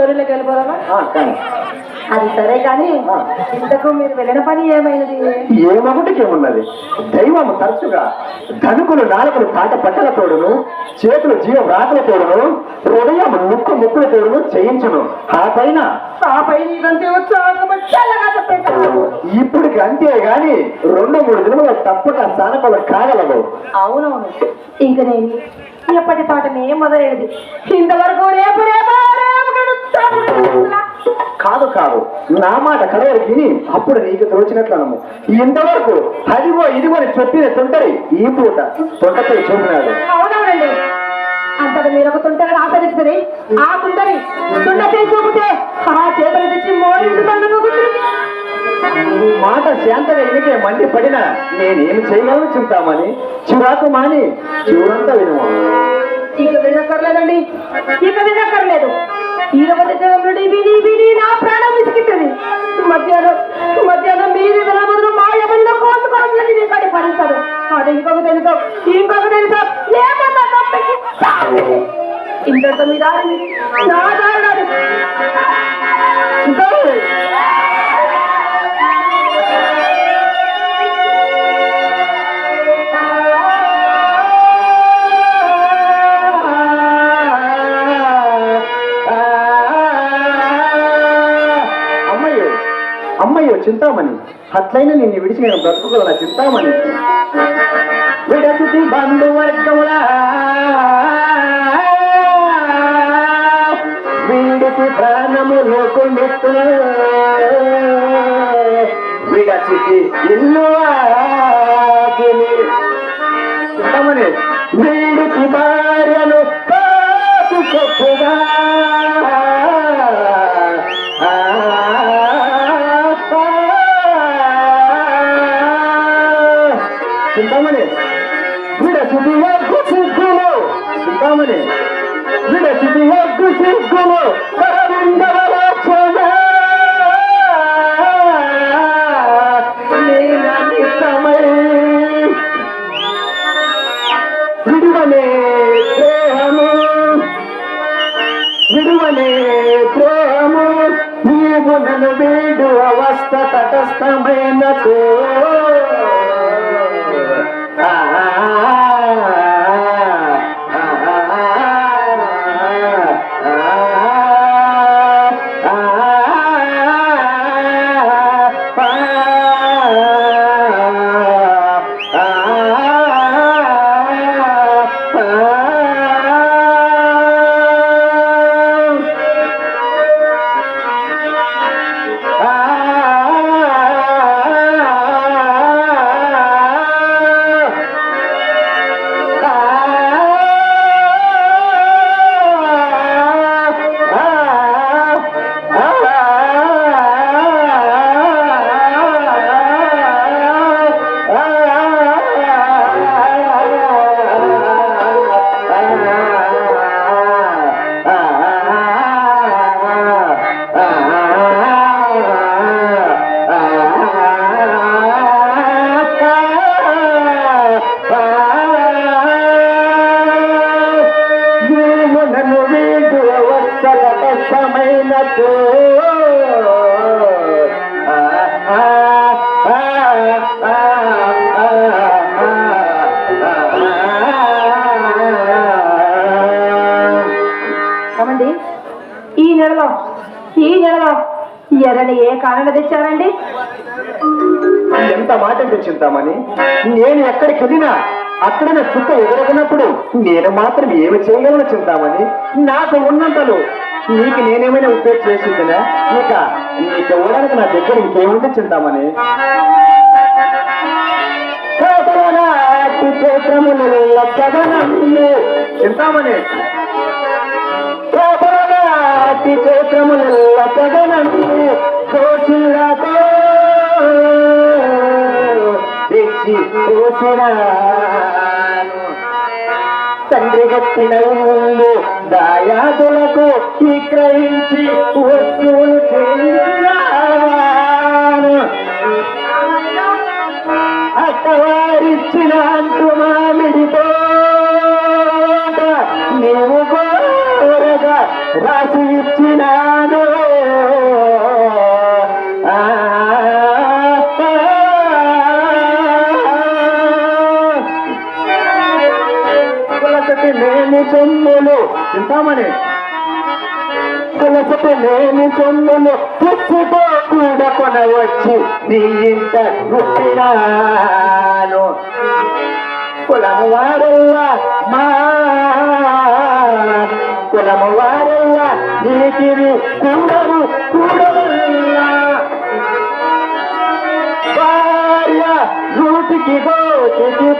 స్టోరీలోకి వెళ్ళిపోదామా అది సరే కానీ. ఇంతకు మీరు వెళ్ళిన పని ఏమైనది? ఏమగుటికి ఏమున్నది దైవము తరచుగా ధనుకులు నాలుకలు తాట పట్టల తోడును చేతులు జీవ వ్రాతల తోడును హృదయం ముక్కు ముక్కుల తోడును చేయించును. ఆ పైన ఆ పైన ఇదంతే ఇప్పటికి అంతే గాని రెండు మూడు దినములు తప్పక సానపలు కాగలవు. అవునవును. ఇంక నేను ఎప్పటి పాటనే మొదలైనది ఇంతవరకు రేపు రేపు. కాదు కాదు నా మాట కడవరికి విని అప్పుడు నీకు తోచినట్లనము. ఇంతవరకు అదిగో ఇదిగో అని చెప్పిన తొంటరి ఈ పూట తొంటపై చూపినాడు. అవునవునండి. అంతట మీరు ఒక తుంటని ఆచరిస్తుంది ఆ తుంటని తుండ చూపితే ఆ చేతులు తెచ్చి మాట శాంతగా ఎన్నికే మండి పడినా నేనేమి చేయగలను చింతామని చిరాకు మాని చివరంతా వినుమా? ఇక వినక్కర్లేదండి. ఇక వినక్కర్లేదు. ఇరవై నుండి విని విని నా ప్రాణం విసిగిస్తుంది మధ్యాహ్నం మధ్యాహ్నం మీరు వినబదులు మా ఎవరిలో కోసుకోవాలని నీ కడి భరించదు అది ఇంకొక తెలుసు ఇంకొక తెలుసు. ఏమన్నా తప్పకి ఇంతటితో మీ దారి చింతామణి. అట్లయినా నిన్ను విడిచి నేను బ్రతుకుగల చింతామణి? విడచుతి బంధువర్గముల. విడతి ప్రాణము లోకుండిత్తు విడచుతి ఇల్లు చింతామణి విడచుది ఒగ్గు సిగ్గులు కరవిందవలక్షణ నీలమితమై విడువనే దేహము విడువనే ప్రేము నీవు నన్ను వీడు అవస్థ తటస్థమైన ఎరని ఏ కారణ తెచ్చారండి ఎంత మాట తెచ్చింతామని నేను ఎక్కడికి వెళ్ళినా అక్కడనే చుక్క ఎదురకున్నప్పుడు నేను మాత్రం ఏమి చేయగలను చింతామని నాకు ఉన్నంతలో నీకు నేనేమైనా ఉపయోగం చేసిందినా? ఇక నీకు ఇవ్వడానికి నా దగ్గర ఇంకేముంది చింతామని క్షేత్రముల కథనము చింతామణి. కోసిలతో తెచ్చి కోసినాను తండ్రి గట్టిన ఇల్లు దాయాదులకు విక్రయించి వస్తువులు చేయించినాను అత్తవారిచ్చిన అంటు మామిడితో నీవు కోరగా రాసి ఇచ్చినాను చింతామణి కులసపు లేని చెమ్ములు పుచ్చుతో కూడా కొనవచ్చు. నీ ఇంట పుట్టినాను కులము వారల్లా మా కులము వారల్లా నీకివి కూడరు కూడవల్లా భార్య నూటికి గోటికి